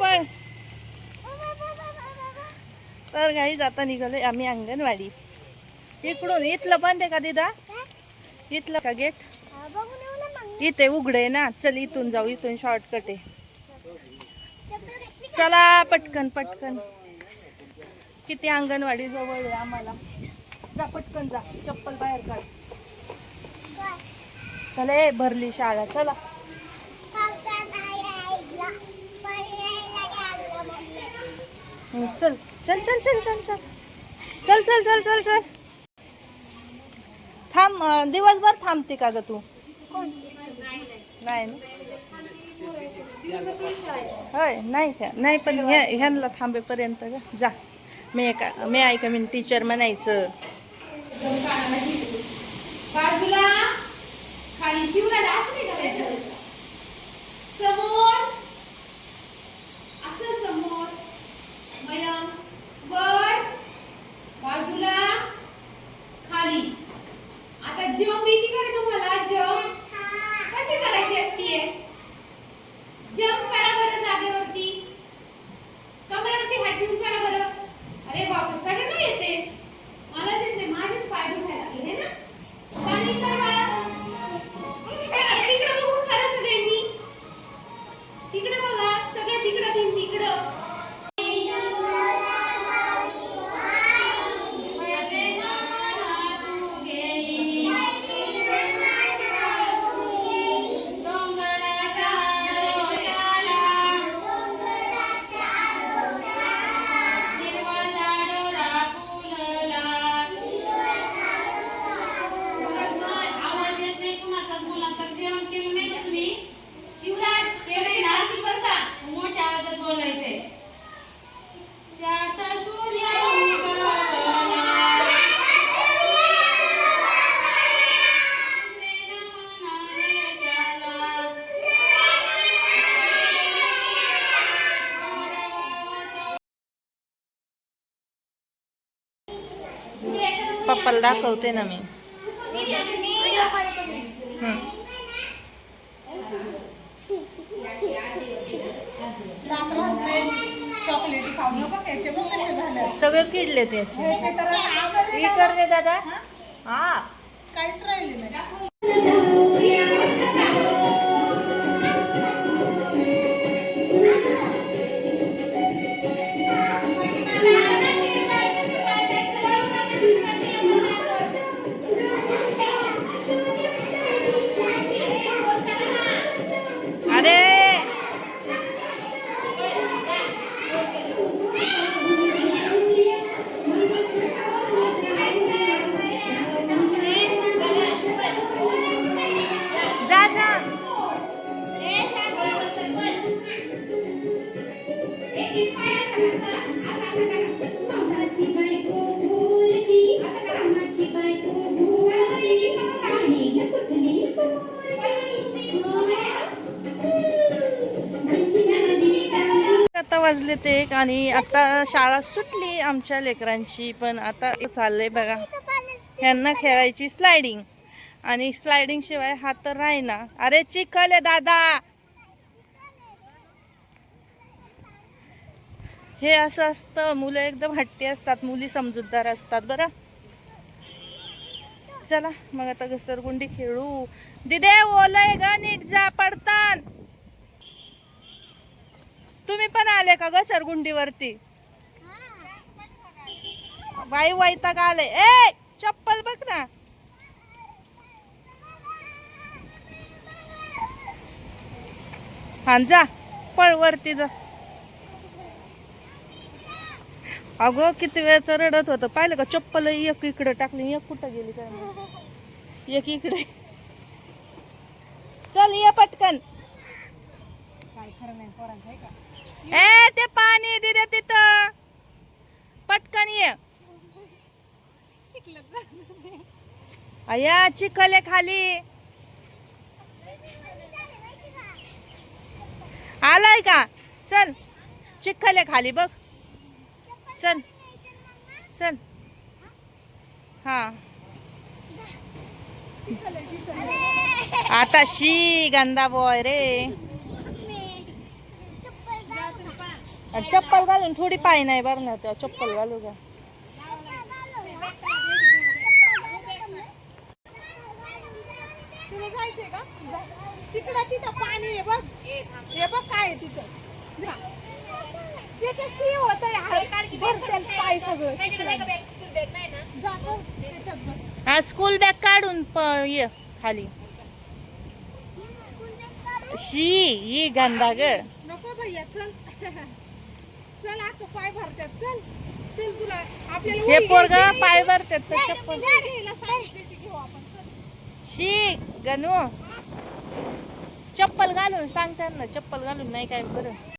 पळ तर काही जाता निघालो आम्ही अंगणवाडी. इकडून इथलं बंद आहे का दिदा? इथलं का गेट इथे उघडे ना. चल इथून जाऊ इथून शॉर्टकट आहे. चला पटकन पटकन. किती अंगणवाडी जवळ आहे आम्हाला. जा पटकन जा. चप्पल बाहेर काढ. चले भरली शाळा. चला हं, चल चल चल चल चल चल. चल चल चल चल चल. थांब दिवसभर थांबते का ग तू? नाही होय नाही का? नाही पण ह्या ह्यांना थांबेपर्यंत ग. जा. मी एका मी ऐका मी टीचर म्हणायचं. చూసాడు కదా? पप्पाला दाखवते ना मी. सगळे किडले ते करणे दादा. हा. काहीच राहिले नाही. आता वाजले ते आणि आता शाळा सुटली आमच्या लेकरांची पण आता चाललंय बघा. ह्यांना खेळायची स्लायडिंग आणि स्लायडिंग शिवाय हात तर राहीना. अरे चिखल आहे दादा! हे असं असतं मुलं एकदम हट्टी असतात मुली समजूतदार असतात बरं? चला मग आता घसरगुंडी खेळू. दिदे ओलय ग नीट जा पडतान. तुम्ही पण आले का घसरगुंडीवरती बाई वैताग आले. ए चप्पल बघ ना. हां जा पळ वरती जा. अगो किती वेळचं रडत होतं. पाहिलं का? चप्पल एक इकडे टाकली एक कुठं गेली काय माहिती. एक इकडे. चल ये पटकन. ए ते पाणी दिदे तिथं. पटकन ये. अया चिखल खाली. आलाय का? चल चिखल खाली बघ. चल. चल. हा. आता शी गंदा बॉय रे. चप्पल घालून थोडी पाय नाही बर ना त्या चप्पल घालू का? तुला तिकडं तिथं पाणी आहे बघ. हे बघ काय आहे तिथं. होत सगळं. आज स्कूल बॅग काढून प- ये खाली. शी ही गंदा ग. नको भैया चल. चल आता पाय भरतात चल चल तुला. आपल्याला हे पोरग पाय. भरतात तर चप्पल. शी गणू. चप्पल घालून सांगतात ना चप्पल घालून नाही काय बरं.